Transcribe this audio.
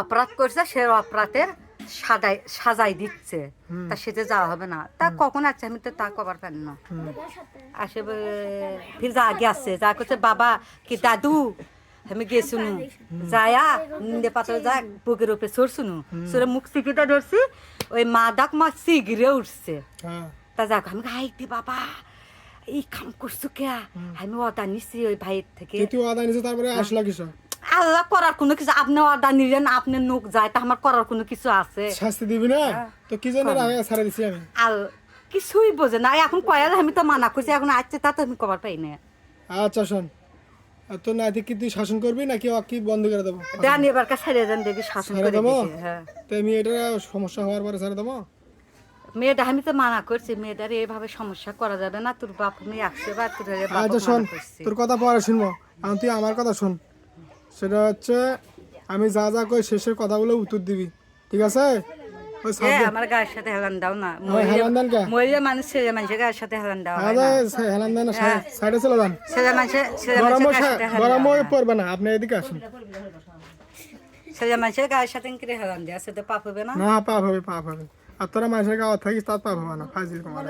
অপরাধ করছে সে অপরাধের সাজাই সাজাই দিচ্ছে। তা সেতে যাওয়া হবে না। তা কখন আছে আমি তো তা কবার পারি না। আসে ফির যা আগে আসছে যা করছে বাবা কি দাদু? আমি গেছুনু যায়া নিন্দে পাথর যা বুকের উপরে সরছুনু সরে মুখ সিকিটা ধরছি ওই মা ডাক মা সিগিরে উঠছে। হ্যাঁ। তা যাক আমি হাইতে বাবা এই কাম করছ কে আমি অর্ডার নিছি ওই ভাইয়ের থেকে। তুই আদা তারপরে আসলা কিসব? আল্লাহ করার কোনো কিছু আপনি অর্ডার নিলেন আপনি নোক যায় তা আমার করার কোনো কিছু আছে? শাস্তি দিবি না? তো কি জন্য ছাড়া দিছি আমি। আর কিছুই বোঝে না। এখন কয়াল আমি তো মানা করছি এখন আসছে তা তো আমি কবার পাই না। আচ্ছা শোন। তো না কি তুই শাসন করবি নাকি ও কি বন্ধ করে দেবো? দেন এবার কা ছেড়ে দেন দেখি শাসন করে দেবো? হ্যাঁ। তো আমি এটা সমস্যা হওয়ার পরে ছেড়ে দেবো? মেয়েটা আমি তো মানা করছি মেয়েটার এইভাবে সমস্যা করা যাবে না। তোর বাপ মেয়ে আসছে বা তোর আচ্ছা শোন তোর কথা পরে শুনব। তুই আমার কথা শোন। সেটা হচ্ছে আমি যা যা কই শেষের কথাগুলো উত্তর দিবি। ঠিক আছে? ওই এ, সাবজেক্ট আমার গায়ের সাথে হেলান দাও না। হেলান দেন কে? মরিলে মানুষ ছেলে মানুষের গায়ের সাথে হেলান দাও হয় আদা না হেলান দেন। সাইডে চলে যান। ছেলে মানুষের গরম হয় পড়বে না আপনি এদিকে আসুন। না। ছেলে মানুষের গায়ের সাথে হেলান পাপ হবে না? না পাপ হবে পাপ হবে। আর তোরা মানুষের গাওয়া থাকিস তার পাপ হবে না ফাজিল তোমার